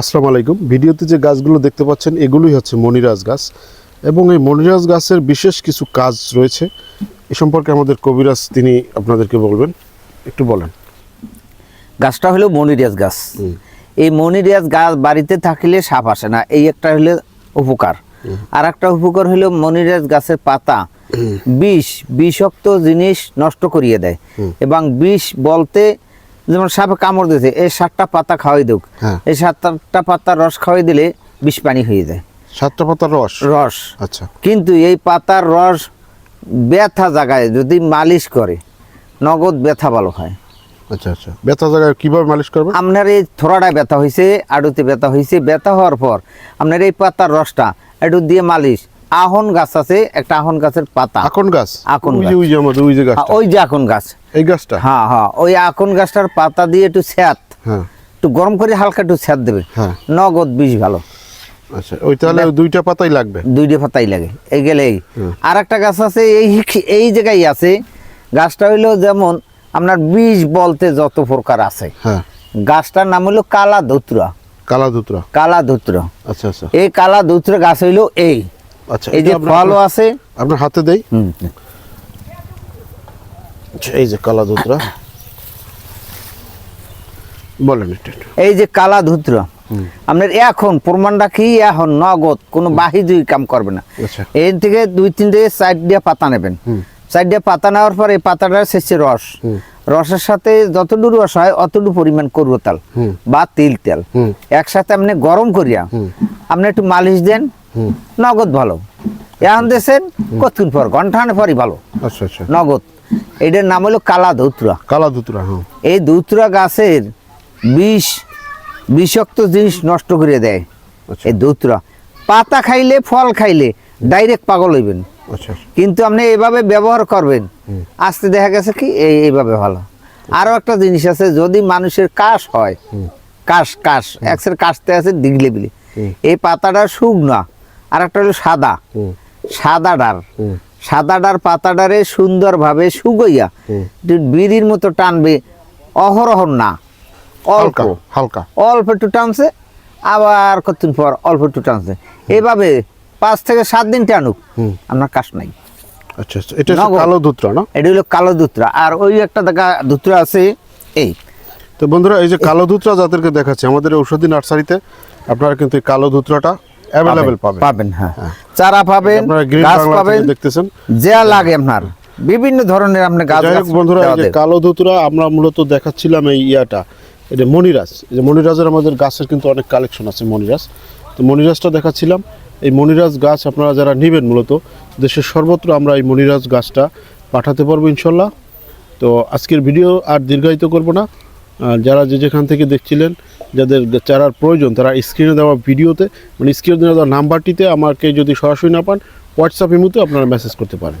আসসালামু আলাইকুম। ভিডিওতে যে গাছগুলো দেখতে পাচ্ছেন এগুলোই হচ্ছে মনিরাজ গাছ এবং এই মনিরাজ গাছের বিশেষ কিছু কাজ রয়েছে। এ সম্পর্কে আমাদের কবিরাজ তিনি আপনাদেরকে বলবেন। একটু বলেন। গাছটা হলো মনিরিয়াস গাছ। এই মনিরিয়াস গাছ বাড়িতে থাকলে সাপ আসে না এই একটা হলো উপকার। আর একটা উপকার হলো মনিরিয়াস গাছের পাতা বিষ বিষাক্ত জিনিস নষ্ট করিয়ে দেয় এবং বিষ বলতে যেমন সাপে কামড় দিয়েছে এই সাতটা পাতা খাওয়াই দেখ হ্যাঁ। এই সাতটা পাতার রস খাওয়াই দিলে বিষ পানি হয়ে যায়। সাতটা পাতার রস? রস। আচ্ছা। কিন্তু এই পাতার রস ব্যথা জায়গায় যদি মালিশ করে নগদ ব্যথা ভালো হয়। আচ্ছা আচ্ছা। ব্যথা জায়গায় কীভাবে মালিশ করবেন? আপনার এই থোড়াটা ব্যথা হয়েছে আড়ুতে ব্যথা হয়েছে ব্যথা হওয়ার পর আপনার এই পাতার রসটা একটু দিয়ে মালিশ আহন গাছ আছে একটা আহন গাছের পাতা। আকন গাছ? আখন ওই যে গাছ। আমাদের ওই যে হ্যাঁ, গাছটা ওই যে আখন গাছ। এই গাছটা? হ্যাঁ হ্যাঁ ওই আখন গাছটার পাতা দিয়ে একটু স্যাত। হ্যাঁ। একটু গরম করে হালকা একটু স্যাত দেবে। হ্যাঁ। নগদ বিষ ভালো। আচ্ছা ওই তাহলে দুইটা পাতাই লাগবে? দুইটা পাতাই লাগে। এই গেলেই হুম। আর একটা গাছ আছে এই এই জায়গায় আছে। গাছটা হইল যেমন আপনার বিষ বলতে যত প্রকার আছে। হ্যাঁ। গাছটার নাম হলো কালা ধুতরা কালা দুতরা কালা ধুতরা আচ্ছা আচ্ছা। এই কালা ধুতরা গাছ হইল এই। আচ্ছা এই যে ফলও আছে। আপনার হাতে দেই? আচ্ছা, এই যে কালা দুতরা বলেন এই যে কালা ধুতরা আপনার এখন প্রমাণটা কি? এখন নগদ কোনো বাহি দুই কাম করবে না। আচ্ছা। এর থেকে দুই তিনটে সাইড দিয়ে পাতা নেবেন। সাইড দিয়ে পাতা নেওয়ার পর এই পাতাটা শেষে রস। রসের সাথে যতটুকু রস হয় অতটুকু পরিমাণ করব তেল। বা তিল তেল। একসাথে আপনি গরম করিয়া আপনি একটু মালিশ দেন নগদ ভালো। এখন দেশেন কতক্ষণ পর? ঘন্টাখানে পরই ভালো। আচ্ছা আচ্ছা। নগদ। এটার নাম হলো কালা ধৌত্রা কালা দুতরা হ্যাঁ। এই ধৌত্রা গাছের বিষ বিষাক্ত জিনিস নষ্ট করে দেয়। আচ্ছা। এই ধৌত্রা পাতা খাইলে ফল খাইলে ডাইরেক্ট পাগল হইবেন। আচ্ছা আচ্ছা। কিন্তু আপনি এভাবে ব্যবহার করবেন আস্তে দেখা গেছে কি এই এইভাবে ভালো। আরও একটা জিনিস আছে যদি মানুষের কাশ হয় কাশ কাশ একসের কাশতে আছে ডিগলে বিলে এই পাতাটা শুকনা আর একটা হলো সাদা। হুম। সাদাডার হুম। সাদাডার পাতাডারে সুন্দরভাবে শুগইয়া বিড়ির মতো টানবে অহরহ না। অল্প। হালকা। হালকা অল্প একটু টানছে আবার কতদিন পর অল্প একটু টানছে। এভাবে পাঁচ থেকে সাত দিন টানুক আপনার কাশ নাই। আচ্ছা আচ্ছা এটা। কালো দুতরা না? এটা হলো কালো দুতরা আর ওই একটা দেখা দুতরা আছে এই। তো বন্ধুরা এই যে কালো দুতরা যাদেরকে দেখাচ্ছে আমাদের ঔষধি নার্সারিতে আপনারা কিন্তু এই কালো দুতরাটা পাবেন। পাবেন। হ্যাঁ। চারা পাবেন গাছ পাবেন দেখতেছেন। যা লাগে আপনার। বিভিন্ন ধরনের আপনি গাছ বন্ধুরা এই যে কালো দুতরা আমরা মূলত দেখাচ্ছিলাম এই ইয়াটা। এটা মনিরাজ এই যে মনিরাজের আমাদের গাছের কিন্তু অনেক কালেকশন আছে মনিরাজ। তো মনিরাজটা দেখাচ্ছিলাম। এই মনিরাজ গাছ আপনারা যারা নেবেন মূলত দেশের সর্বত্র আমরা এই মনিরাজ গাছটা পাঠাতে পারব ইনশাল্লাহ। তো আজকের ভিডিও আর দীর্ঘায়িত করব না। আর যারা যে যেখান থেকে দেখছিলেন, যাদের চারার প্রয়োজন, তারা স্ক্রিনে দেওয়া ভিডিওতে মানে স্ক্রিনে দেওয়া নাম্বারটিতে আমাকে যদি সরাসরি না পান হোয়াটসঅ্যাপ ইমুতে আপনারা মেসেজ করতে পারেন।